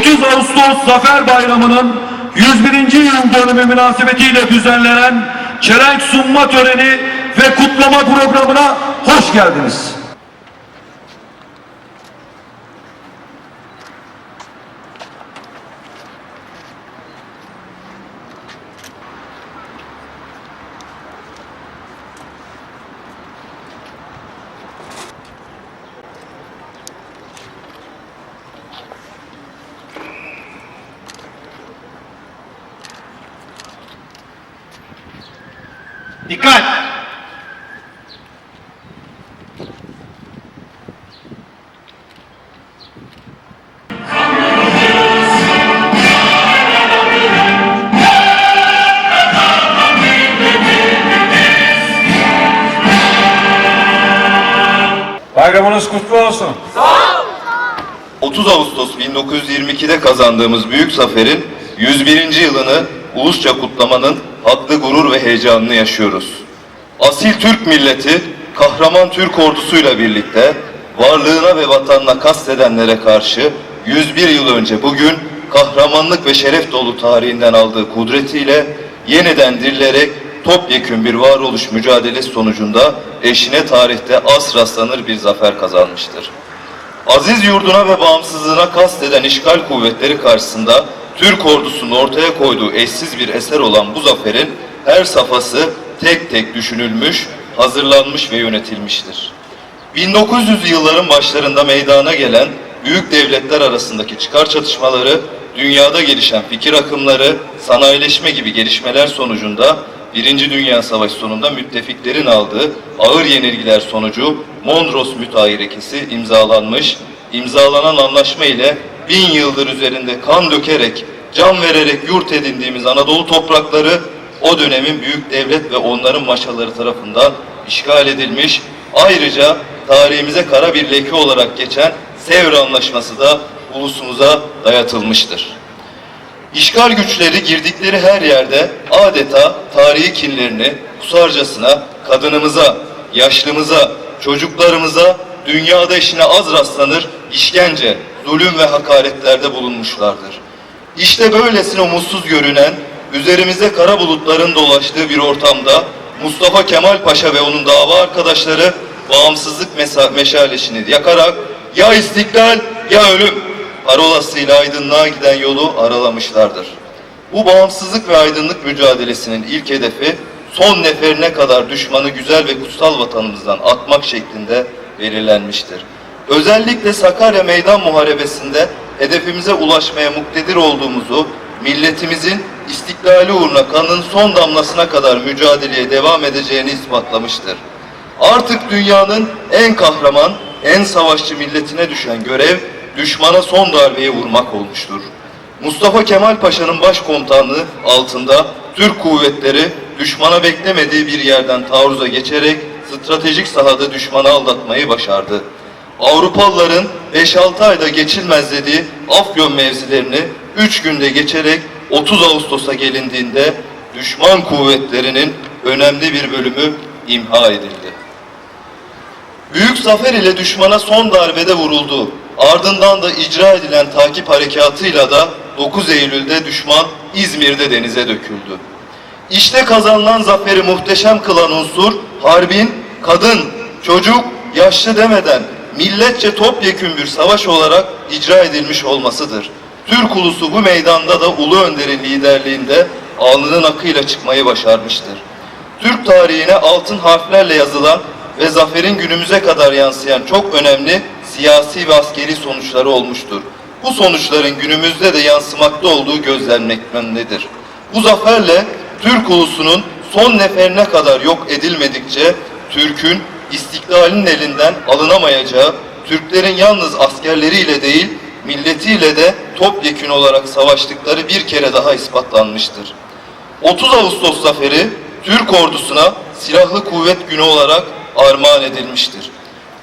30 Ağustos Zafer Bayramı'nın 101. yıl dönümü münasebetiyle düzenlenen çelenk sunma töreni ve kutlama programına hoş geldiniz. Dikkat! Bayramınız kutlu olsun. 30 Ağustos 1922'de kazandığımız büyük zaferin 101. yılını ulusça kutlamanın haklı gurur ve heyecanını yaşıyoruz. Asil Türk milleti kahraman Türk ordusuyla birlikte varlığına ve vatanına kastedenlere karşı 101 yıl önce bugün kahramanlık ve şeref dolu tarihinden aldığı kudretiyle yeniden dirilerek topyekün bir varoluş mücadelesi sonucunda eşine tarihte az rastlanır bir zafer kazanmıştır. Aziz yurduna ve bağımsızlığına kasteden işgal kuvvetleri karşısında Türk ordusunun ortaya koyduğu eşsiz bir eser olan bu zaferin her safhası tek tek düşünülmüş, hazırlanmış ve yönetilmiştir. 1900 yılların başlarında meydana gelen büyük devletler arasındaki çıkar çatışmaları, dünyada gelişen fikir akımları, sanayileşme gibi gelişmeler sonucunda Birinci Dünya Savaşı sonunda müttefiklerin aldığı ağır yenilgiler sonucu Mondros Mütahirekesi imzalanmış, imzalanan anlaşma ile bin yıldır üzerinde kan dökerek, can vererek yurt edindiğimiz Anadolu toprakları o dönemin büyük devlet ve onların maşaları tarafından işgal edilmiş, ayrıca tarihimize kara bir leke olarak geçen Sevr Anlaşması da ulusumuza dayatılmıştır. İşgal güçleri girdikleri her yerde adeta tarihi kinlerini kusarcasına kadınımıza, yaşlımıza, çocuklarımıza dünyada işine az rastlanır işkence, zulüm ve hakaretlerde bulunmuşlardır. İşte böylesine umutsuz görünen, üzerimize kara bulutların dolaştığı bir ortamda Mustafa Kemal Paşa ve onun dava arkadaşları bağımsızlık meşalesini yakarak ya istiklal ya ölüm parolasıyla aydınlığa giden yolu aralamışlardır. Bu bağımsızlık ve aydınlık mücadelesinin ilk hedefi son neferine kadar düşmanı güzel ve kutsal vatanımızdan atmak şeklinde belirlenmiştir. Özellikle Sakarya Meydan Muharebesi'nde hedefimize ulaşmaya muktedir olduğumuzu, milletimizin istiklali uğruna kanın son damlasına kadar mücadeleye devam edeceğini ispatlamıştır. Artık dünyanın en kahraman, en savaşçı milletine düşen görev düşmana son darbeyi vurmak olmuştur. Mustafa Kemal Paşa'nın başkomutanlığı altında Türk kuvvetleri düşmana beklemediği bir yerden taarruza geçerek stratejik sahada düşmanı aldatmayı başardı. Avrupalıların 5-6 ayda geçilmez dediği Afyon mevzilerini 3 günde geçerek 30 Ağustos'a gelindiğinde düşman kuvvetlerinin önemli bir bölümü imha edildi. Büyük zafer ile düşmana son darbede vuruldu. Ardından da icra edilen takip harekatıyla da 9 Eylül'de düşman İzmir'de denize döküldü. İşte kazanılan zaferi muhteşem kılan unsur harbin kadın, çocuk, yaşlı demeden milletçe topyekün bir savaş olarak icra edilmiş olmasıdır. Türk ulusu bu meydanda da Ulu Önder'in liderliğinde alnının akıyla çıkmayı başarmıştır. Türk tarihine altın harflerle yazılan ve zaferin günümüze kadar yansıyan çok önemli siyasi ve askeri sonuçları olmuştur. Bu sonuçların günümüzde de yansımakta olduğu gözlenmektedir. Bu zaferle Türk ulusunun son neferine kadar yok edilmedikçe Türk'ün istiklalinin elinden alınamayacağı, Türklerin yalnız askerleriyle değil, milletiyle de topyekün olarak savaştıkları bir kere daha ispatlanmıştır. 30 Ağustos zaferi Türk ordusuna silahlı kuvvet günü olarak armağan edilmiştir.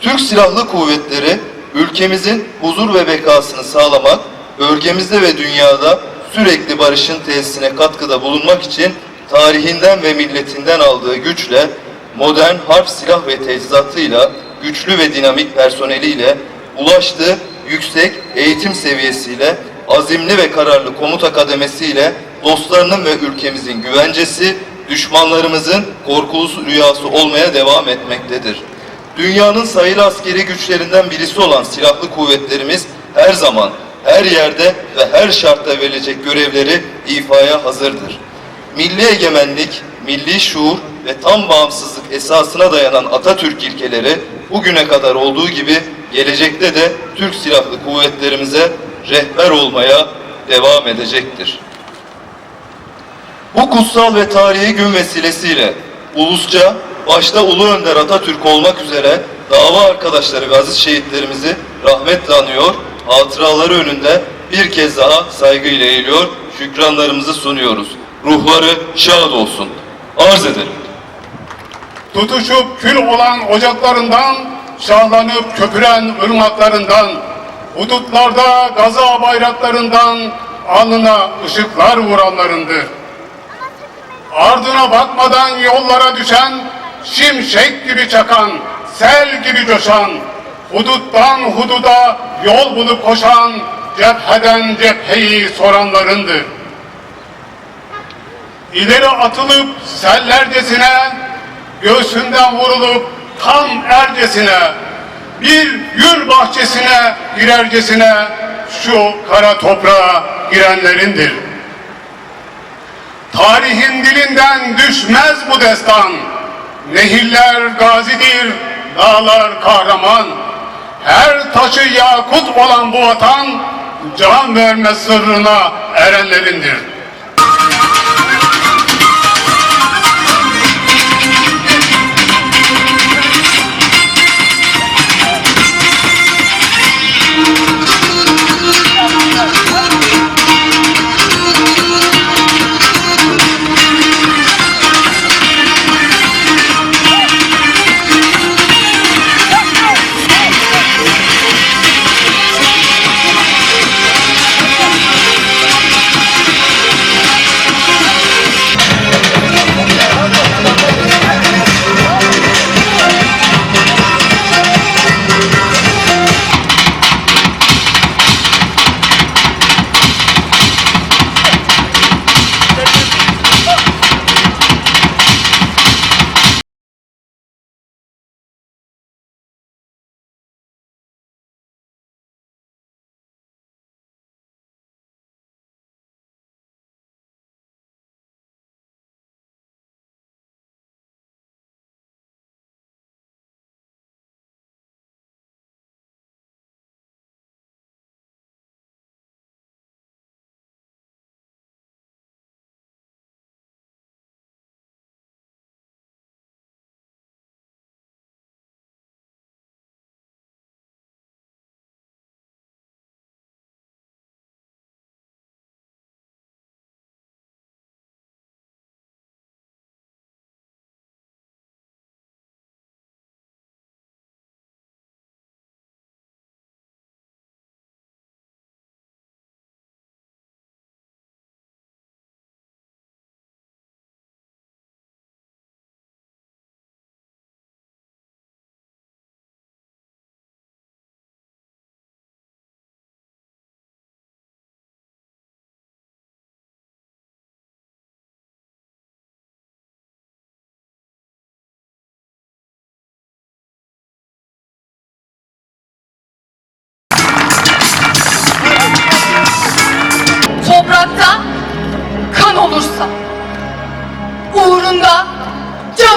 Türk Silahlı Kuvvetleri ülkemizin huzur ve bekasını sağlamak, bölgemizde ve dünyada sürekli barışın tesisine katkıda bulunmak için tarihinden ve milletinden aldığı güçle, modern harp silah ve teçhizatıyla, güçlü ve dinamik personeliyle, ulaştığı yüksek eğitim seviyesiyle azimli ve kararlı komuta kademesiyle dostlarının ve ülkemizin güvencesi, düşmanlarımızın korkulu rüyası olmaya devam etmektedir. Dünyanın sayılı askeri güçlerinden birisi olan silahlı kuvvetlerimiz her zaman, her yerde ve her şartta verilecek görevleri ifaya hazırdır. Milli egemenlik, milli şuur ve tam bağımsızlık esasına dayanan Atatürk ilkeleri bugüne kadar olduğu gibi gelecekte de Türk Silahlı Kuvvetlerimize rehber olmaya devam edecektir. Bu kutsal ve tarihi gün vesilesiyle ulusça başta Ulu Önder Atatürk olmak üzere dava arkadaşları ve aziz şehitlerimizi rahmetle anıyor, hatıraları önünde bir kez daha saygıyla eğiliyor, şükranlarımızı sunuyoruz. Ruhları şad olsun. Arz ederim. Tutuşup kül olan ocaklarından, şahlanıp köpüren ırmaklarından, hudutlarda gaza bayraklarından alnına ışıklar vuranlarındır. Ardına bakmadan yollara düşen, şimşek gibi çakan, sel gibi coşan, huduttan hududa yol bulup koşan, cepheden cepheyi soranlarındır. İleri atılıp sellercesine, göğsünden vurulup tam ercesine, bir gül bahçesine girercesine şu kara toprağa girenlerindir. Tarihin dilinden düşmez bu destan. Nehirler gazidir, dağlar kahraman. Her taşı yakut olan bu vatan, can verme sırrına erenlerindir.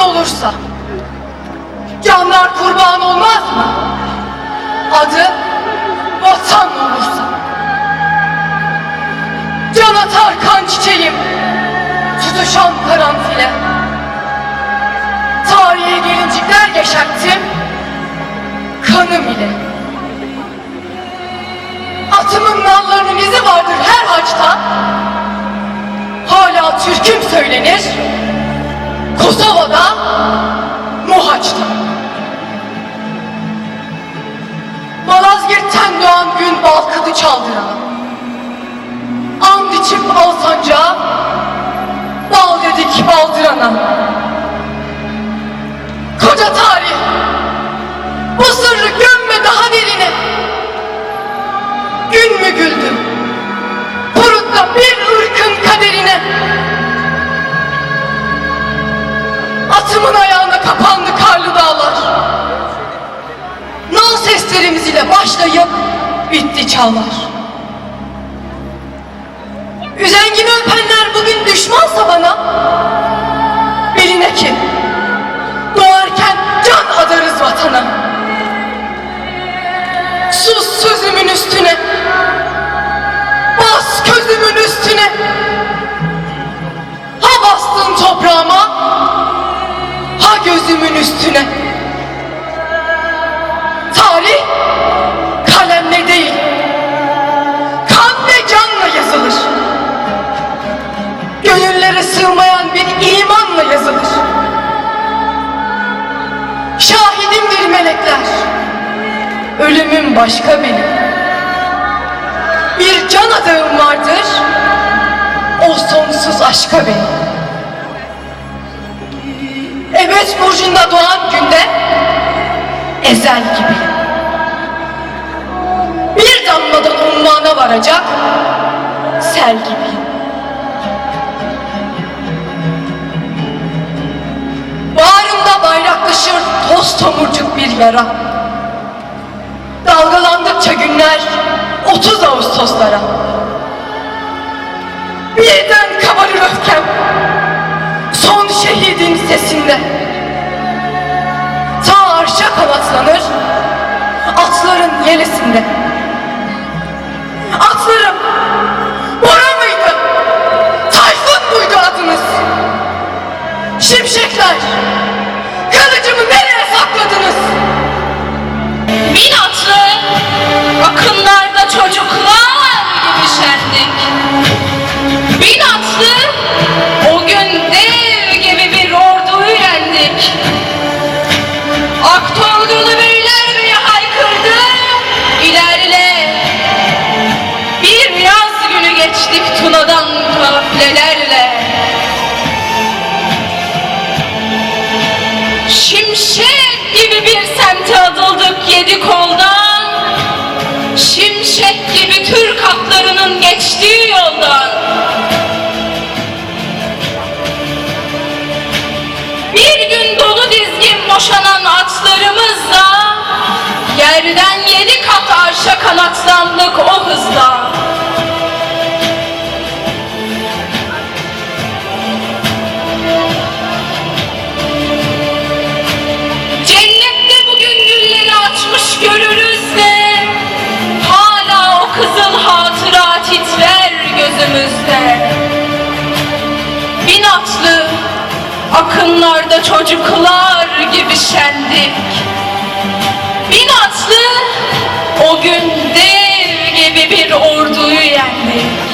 Olursa, canlar kurban olmaz mı? Adı vatan olursa. Can atar kan çiçeğim, tutuşan karanfile. Tarihe gelincikler yaşattım, kanım ile. Atımın nallarının izi vardır her haçta. Hala Türk'üm söylenir. Kosova'da, Mohaç'ta. Malazgirt'ten doğan gün balkıdı çaldıran. And içip al sancağı, bal dedik baldırana. Koca tarih, bu sırrı gömme daha derine. Gün mü güldü, kurutla bir ırkın kaderine. Güldüm, ardına kapandı karlı dağlar. Nal seslerimiz ile başlayıp bitti çağlar. Üzengimi öpenler bugün düşmansa bana, biline ki doğarken can adarız vatana. Sus sözümün üstüne, bas közümün üstüne. Ha bastın toprağıma, gözümün üstüne. Tarih kalemle değil, kan ve canla yazılır. Gönüllere sığmayan bir imanla yazılır. Şahidimdir melekler, ölümüm başka benim. Bir can adağım vardır, o sonsuz aşka benim. Ebed burcunda doğan günde ezel gibi. Bir damladan ummana varacak sel gibi. Bağrımda bayraklaşır toz tomurcuk bir yara. Dalgalandıkça günler 30 Ağustoslara. Birden kabarır öfkem son şehidin sesinde. Ta arşa kanatlanır atların yelesinde. Atlarım Bora mıydı? Tayfun muydu adınız? Şimşekler kılıcımı nereye sakladınız? Bin atlı akınlarda çocuklar gibi şendik. Bin atlı kanatlandık o hızla. Cennette bugün gülleri açmış görürüz de Hala o kızıl hatıra titrer gözümüzde. Bin atlı akınlarda çocuklar gibi şendik. Bin atlı o gün dev gibi bir orduyu yendik